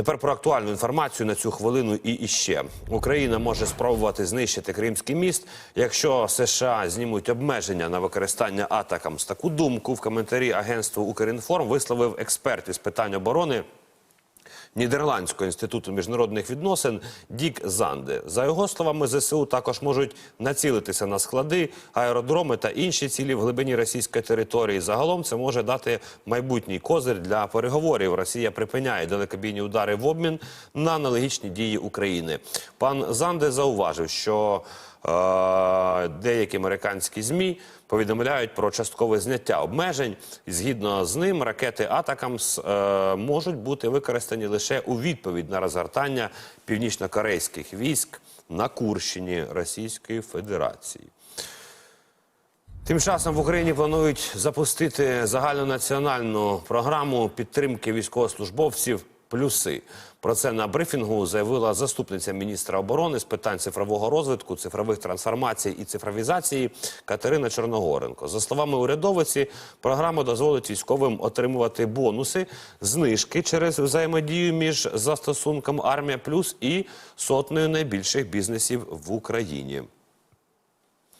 Тепер про актуальну інформацію на цю хвилину і іще. Україна може спробувати знищити Кримський міст, якщо США знімуть обмеження на використання атакам. З таку думку в коментарі агентству Укрінформ висловив експерт із питань оборони. Нідерландського інституту міжнародних відносин Дік Занде. За його словами, ЗСУ також можуть націлитися на склади, аеродроми та інші цілі в глибині російської території. Загалом це може дати майбутній козир для переговорів. Росія припиняє далекобійні удари в обмін на аналогічні дії України. Пан Занде зауважив, що е, деякі американські змі повідомляють про часткове зняття обмежень. І згідно з ним, ракети Атакамс е, можуть бути використані лише у відповідь на розгортання північно-корейських військ на Курщині Російської Федерації. Тим часом в Україні планують запустити загальнонаціональну програму підтримки військовослужбовців плюси. Про це на брифінгу заявила заступниця міністра оборони з питань цифрового розвитку, цифрових трансформацій і цифровізації Катерина Чорногоренко. За словами урядовиці, програма дозволить військовим отримувати бонуси, знижки через взаємодію між застосунком Армія Плюс і сотнею найбільших бізнесів в Україні.